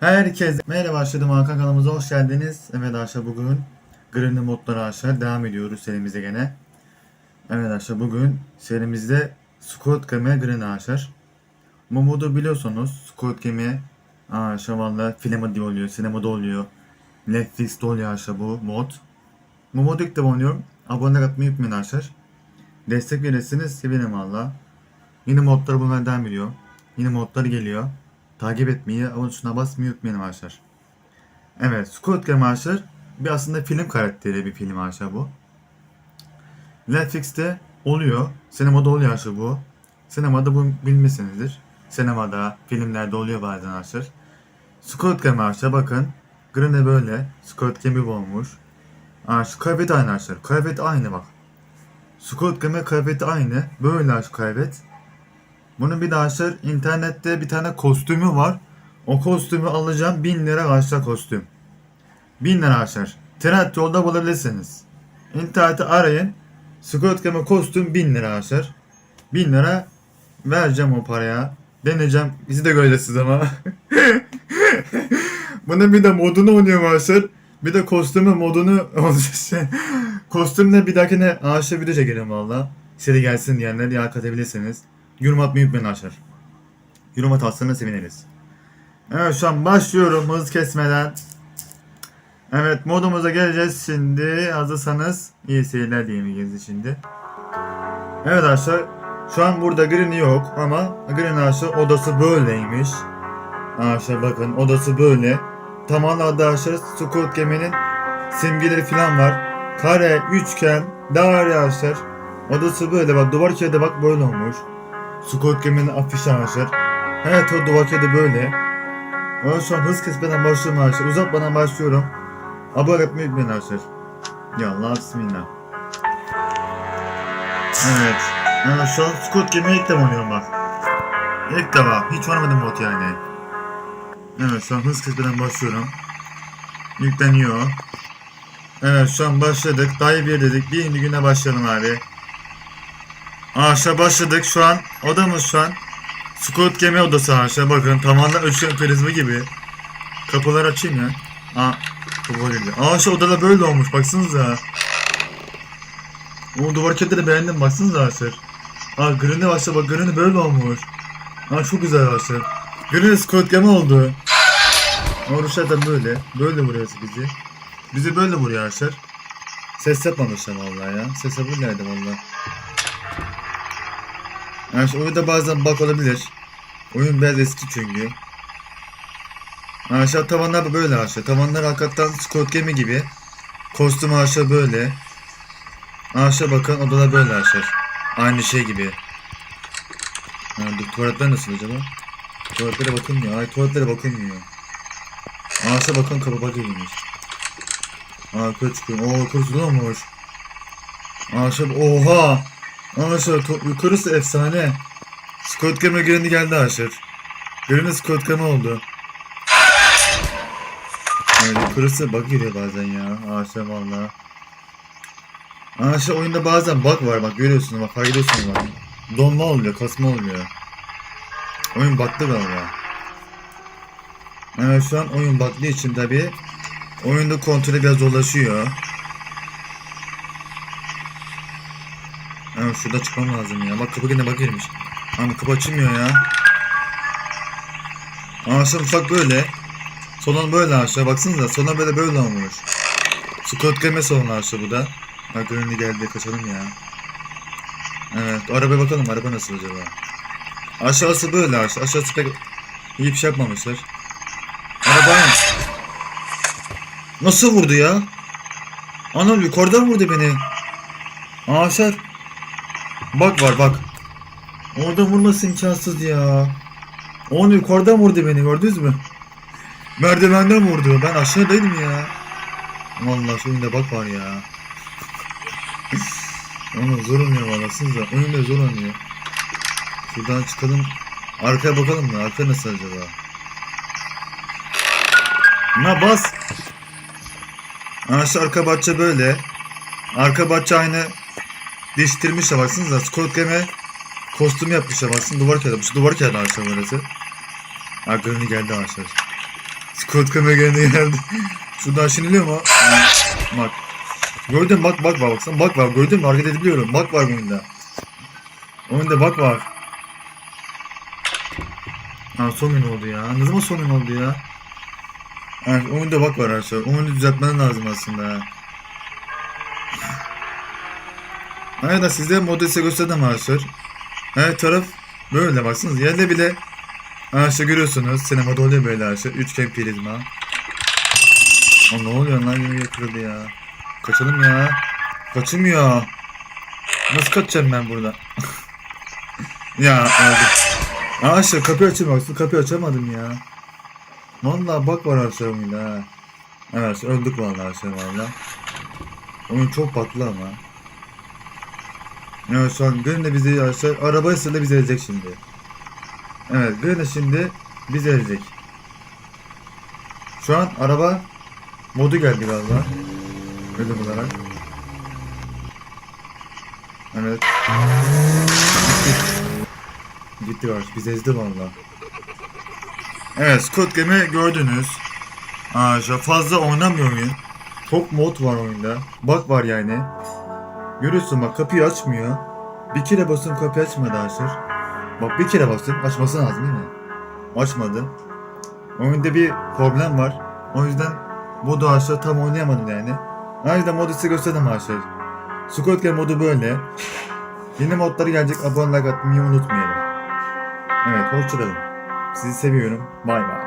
Herkese merhaba başladım Hakan kanalımıza hoş geldiniz. Evet arkadaşlar bugün Granny modları arkadaşlar devam ediyoruz serimize gene. Evet arkadaşlar bugün serimizde Squad Game Granny arkadaşlar. Bu modu biliyorsunuz Squad Game arkadaşlar valla filmde oluyor, sinemada oluyor. Netflix'te oluyor arkadaşlar bu mod. Bu modu ilk oynuyorum. Abone atmayı unutmayın arkadaşlar. Destek verirseniz sevinirim valla. Yeni modlar bunlar devam ediyor. Yeni modlar geliyor. Takip etmeyi, abone tuşuna basmayı unutmayın arkadaşlar. Evet, Squid Game arkadaşlar bir aslında film karakteri bir film arkadaşlar bu. Netflix'te oluyor. Sinemada oluyor arkadaşlar bu. Sinemada bunu bilmişsinizdir. Sinemada, filmlerde oluyor bazen arkadaşlar. Squid Game arkadaşlar bakın. Granny böyle. Game gibi olmuş. Arkadaşlar kıyafet aynı arkadaşlar. Kıyafet aynı bak. Squid Game kıyafeti aynı. Böyle arkadaşlar kıyafet. Bunun bir de arkadaşlar internette bir tane kostümü var. O kostümü alacağım 1000 lira arkadaşlar kostüm. 1000 lira arkadaşlar. Trend yolda bulabilirsiniz. İnternette arayın. Squid Game kostüm 1000 lira arkadaşlar. 1000 lira vereceğim o paraya. Deneyeceğim. Bizi de göreceksiniz ama. Bunun bir de modunu oynuyor arkadaşlar. Bir de kostümü modunu kostümle bir dahakine arkadaşlar video çekelim valla. Size gelsin diyenler ya katabilirsiniz. Yorum atmayı unutmayın arkadaşlar. Yorum atarsanız seviniriz. Evet şu an başlıyorum hız kesmeden. Evet modumuza geleceğiz şimdi. Hazırsanız iyi seyirler diyeyim şimdi. Evet arkadaşlar şu an burada Green yok ama Green arkadaşlar odası böyleymiş. Arkadaşlar bakın odası böyle. Tamamen arkadaşlar Squid Game'nin simgeleri falan var. Kare, üçgen, daire arkadaşlar. Odası böyle bak duvar kağıdı bak böyle olmuş. Squid Game'in afişi arkadaşlar. O duvar kağıdı böyle. Ben şu an hız kesmeden başlıyorum arkadaşlar. Uzatmadan başlıyorum. Abone etmeyi unutmayın arkadaşlar. Ya Allah bismillah. Evet. Evet şu an Squid Game'i ilk defa oynuyorum bak. İlk defa. Hiç oynamadım mod yani. Evet şu an hız kesmeden başlıyorum. Yükleniyor. Evet şu an başladık. Dayı bir dedik. Birinci güne başlayalım abi. Aşağı başladık şu an. Odamız şu an. Squid Game odası aşağı bakın. Tamamen üçgen prizma gibi. Kapıları açayım ya. Aa, kapı geldi. Aşağı odada böyle olmuş baksanıza. O duvar kağıtları beğendim baksanıza aşağı. Aa Granny başla bak Granny böyle olmuş. Aa çok güzel aşağı. Granny Squid Game oldu. Oruçlar da böyle. Böyle vuruyor bizi. Bizi böyle vuruyor aşağı. Ses yapmamışlar vallahi ya. Ses yapırlardı vallahi. Yani şu oyunda bazen bug olabilir. Oyun biraz eski çünkü. Aşağı tavanlar böyle aşağı. Tavanlar hakikaten Squid Game gibi. Kostüm aşağı böyle. Aşağı bakın odalar böyle aşağı. Aynı şey gibi. Yani dur, tuvaletler nasıl acaba? Tuvaletlere bakılmıyor. Ay tuvaletlere bakılmıyor. Aşağı bakın kapı bakılmış. Arka çıkıyor. Oo olmuş. Aşağı oha. Aşağı to- yukarısı efsane. Squid Game'e gireni geldi aşağı. Gireni Squid Game oldu. Yani yukarısı bug giriyor bazen ya. Aşağı valla. Aşağı oyunda bazen bug var bak görüyorsunuz bak fark ediyorsunuz bak. Donma oluyor kasma oluyor. Oyun bug'lı galiba. Evet şu an oyun bug'lı için tabi oyunda kontrolü biraz zorlaşıyor. Evet şurada çıkmam lazım ya. Bak kapı gene bak girmiş. Ama kapı açılmıyor ya. Aşağı ufak böyle. Salon böyle aşağı baksanıza. Salon böyle böyle olmuş. Squid Game salonu aşağı bu da. Bak önüne geldi kaçalım ya. Evet arabaya bakalım araba nasıl acaba. Aşağısı böyle aşağı. Aşağısı pek iyi bir şey yapmamışlar. Araba aynı. Nasıl vurdu ya? Anam yukarıdan vurdu beni. Aşağı. Bak var bak. Orada vurması imkansız ya. Onu yukarıdan vurdu beni gördünüz mü? Merdivenden vurdu. Ben aşağıdaydım ya. Vallahi şu oyunda bak var ya. Onu zor oynuyor vallahi da. Oyunda zor oynuyor. Şuradan çıkalım. Arkaya bakalım mı? Arka nasıl acaba? Na bas. Aşağı arka bahçe böyle. Arka bahçe aynı değiştirmişler baksanıza. Squid Game'e kostüm yapmışlar baksın duvar kağıdı. Bu duvar kağıdı aşağı burası. Arkadan geldi aşağı. Squid Game geldi geldi. Şurada aşınılıyor mu? Ha, bak. Gördün bak bak bak baksana bak var gördün mü hareket edebiliyorum bak var oyunda. Oyunda bak var. Ha son gün oldu ya. Ne zaman son gün oldu ya? Evet oyunda bak var arkadaşlar. Oyunu düzeltmen lazım aslında. Ha. Hayır da size model gösterdim arkadaşlar. Her taraf böyle baksanız yerde bile Arkadaşlar görüyorsunuz sinemada oluyor böyle arkadaşlar. Üçgen prizma. Aa, ne oluyor lan yine kırıldı ya. Kaçalım ya. Kaçılmıyor. Nasıl kaçacağım ben burada? ya aldım. Arkadaşlar kapıyı. Aslında kapıyı açamadım ya. Vallahi bak var arkadaşlar oyunda. Evet öldük vallahi arkadaşlar valla. Oyun çok patlı ama. Evet şu an Gönül de bizi arkadaşlar arabayla da bizi ezecek şimdi. Evet Gönül şimdi bizi ezecek. Şu an araba modu geldi galiba. Öyle olarak. Evet. Gitti. Gitti var. Biz ezdi valla. Evet Squid Game'i gördünüz. Aa, fazla oynamıyor oyun. Çok mod var oyunda. Bug var yani. Görüyorsun bak kapıyı açmıyor. Bir kere basın kapıyı açmadı arkadaşlar. Bak bir kere basın açması lazım değil mi? Açmadı. Oyunda bir problem var. O yüzden modu arkadaşlar tam oynayamadım yani. Yüzden modu size gösterdim arkadaşlar. Squid Game modu böyle. Yeni modları gelecek abone like atmayı unutmayalım. Evet hoşçakalın. Sizi seviyorum. Bay bay.